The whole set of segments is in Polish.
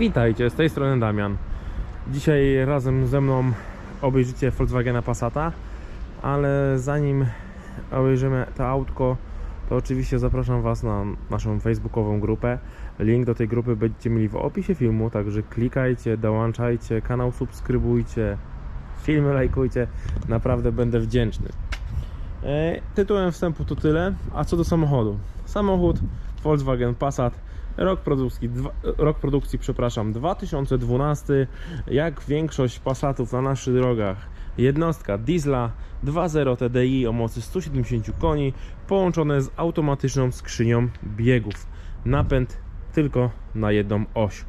Witajcie, z tej strony Damian. Dzisiaj razem ze mną obejrzycie Volkswagena Passata, ale zanim obejrzymy to autko, to oczywiście zapraszam Was na naszą facebookową grupę. Link do tej grupy będziecie mieli w opisie filmu, także klikajcie, dołączajcie, kanał subskrybujcie, filmy lajkujcie, naprawdę będę wdzięczny. E, Tytułem wstępu to tyle, a co do samochodu. Samochód Volkswagen Passat, rok produkcji, dwa, rok produkcji przepraszam, 2012, jak większość Passatów na naszych drogach. Jednostka diesla 2.0 TDI o mocy 170 koni, połączone z automatyczną skrzynią biegów. Napęd tylko na jedną oś.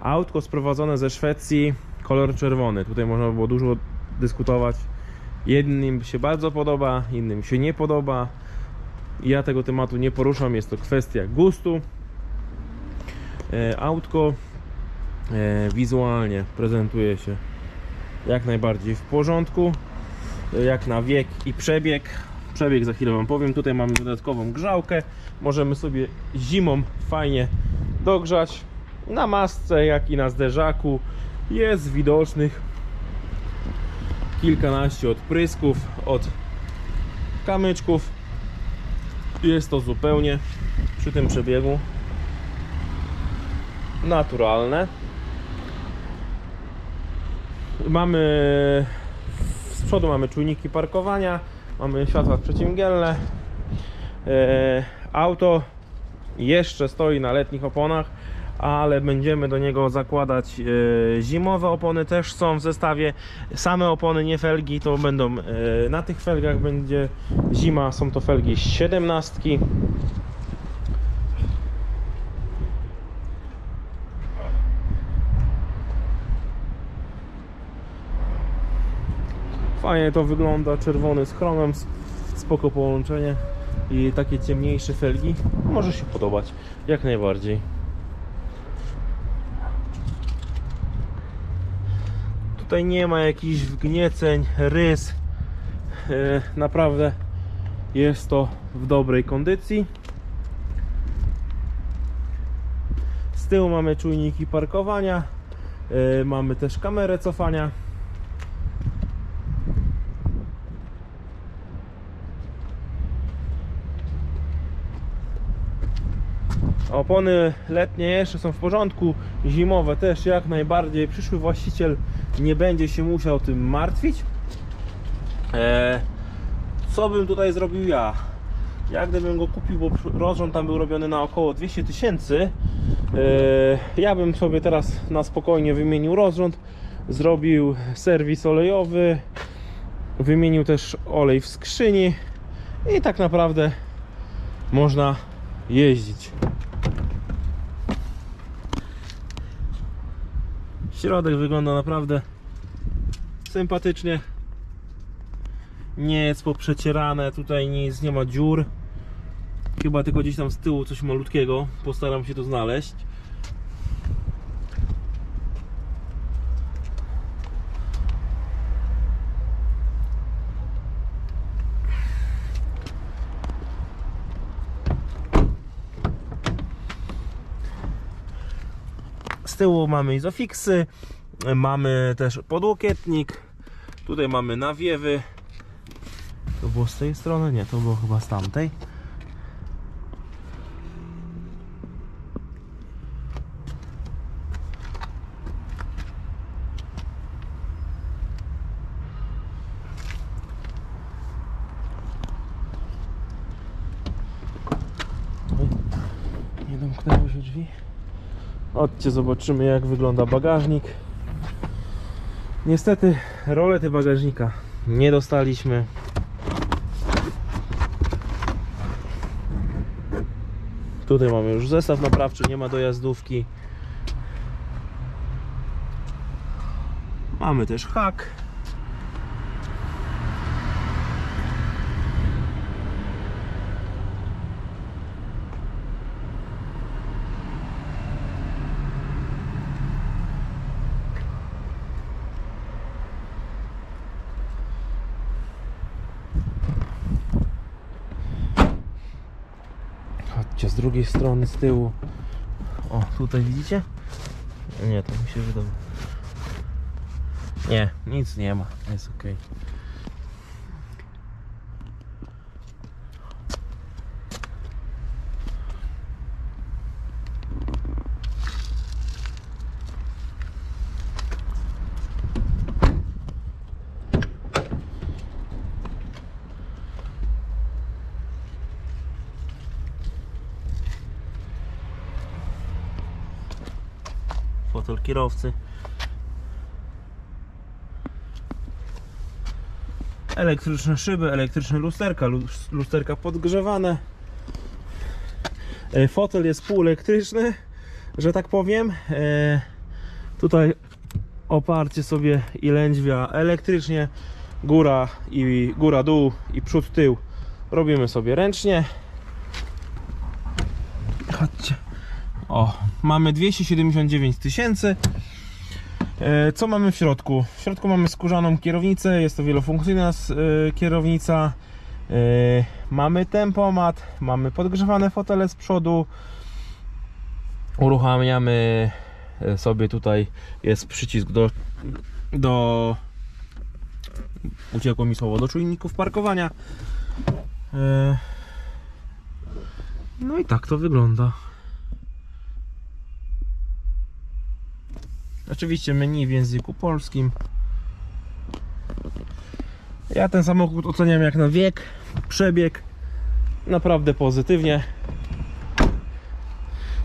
Autko sprowadzone ze Szwecji, kolor czerwony. Tutaj można było dużo dyskutować. Jednym się bardzo podoba, innym się nie podoba. Ja tego tematu nie poruszam, jest to kwestia gustu. E, Autko e, wizualnie prezentuje się jak najbardziej w porządku, e, jak na wiek i przebieg. Przebieg za chwilę Wam powiem. Tutaj mamy dodatkową grzałkę. Możemy sobie zimą fajnie dogrzać. Na masce, jak i na zderzaku jest widocznych kilkanaście odprysków od kamyczków. Jest to zupełnie przy tym przebiegu naturalne. Mamy z przodu mamy czujniki parkowania, mamy światła przeciwmgielne. E, Auto jeszcze stoi na letnich oponach, ale będziemy do niego zakładać e, zimowe opony też są w zestawie. Same opony, nie felgi, to będą e, na tych felgach będzie zima, są to felgi 17. Fajnie to wygląda, czerwony z chromem, spoko połączenie i takie ciemniejsze felgi może się podobać, jak najbardziej. Tutaj nie ma jakichś wgnieceń, rys. E, Naprawdę jest to w dobrej kondycji. Z tyłu mamy czujniki parkowania, e, mamy też kamerę cofania. Opony letnie jeszcze są w porządku, zimowe też jak najbardziej. Przyszły właściciel nie będzie się musiał tym martwić. Eee, co bym tutaj zrobił ja? Jak gdybym go kupił, bo rozrząd tam był robiony na około 200 tysięcy. Eee, ja bym sobie teraz na spokojnie wymienił rozrząd, zrobił serwis olejowy, wymienił też olej w skrzyni i tak naprawdę można jeździć. Środek wygląda naprawdę sympatycznie. Nie jest poprzecierane, tutaj nic, nie ma dziur. Chyba tylko gdzieś tam z tyłu coś malutkiego. Postaram się to znaleźć. Z tyłu mamy izofiksy, mamy też podłokietnik, tutaj mamy nawiewy. To było z tej strony? Nie, to było chyba z tamtej. Nie się drzwi. Chodźcie, zobaczymy jak wygląda bagażnik. Niestety rolety bagażnika nie dostaliśmy. Tutaj mamy już zestaw naprawczy, nie ma dojazdówki. Mamy też hak. Chodźcie z drugiej strony, z tyłu. O, tutaj widzicie? Nie, to mi się wydało. Nie, nic nie ma. Jest ok. Fotel kierowcy. Elektryczne szyby, elektryczne lusterka, lus- lusterka podgrzewane. E, Fotel jest półelektryczny, że tak powiem. E, Tutaj oparcie sobie i lędźwia elektrycznie. Góra i góra dół i przód tył robimy sobie ręcznie. Chodźcie. O, mamy 279 tysięcy. E, Co mamy w środku? W środku mamy skórzaną kierownicę, jest to wielofunkcyjna e, kierownica. E, Mamy tempomat, mamy podgrzewane fotele z przodu. Uruchamiamy sobie tutaj jest przycisk do, do uciekło mi słowo do czujników parkowania. No i tak to wygląda. Oczywiście menu w języku polskim. Ja ten samochód oceniam jak na wiek, przebieg. Naprawdę pozytywnie.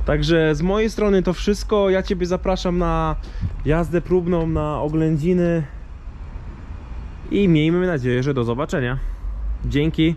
Także z mojej strony to wszystko. Ja Ciebie zapraszam na jazdę próbną, na oględziny. I miejmy nadzieję, że do zobaczenia. Dzięki.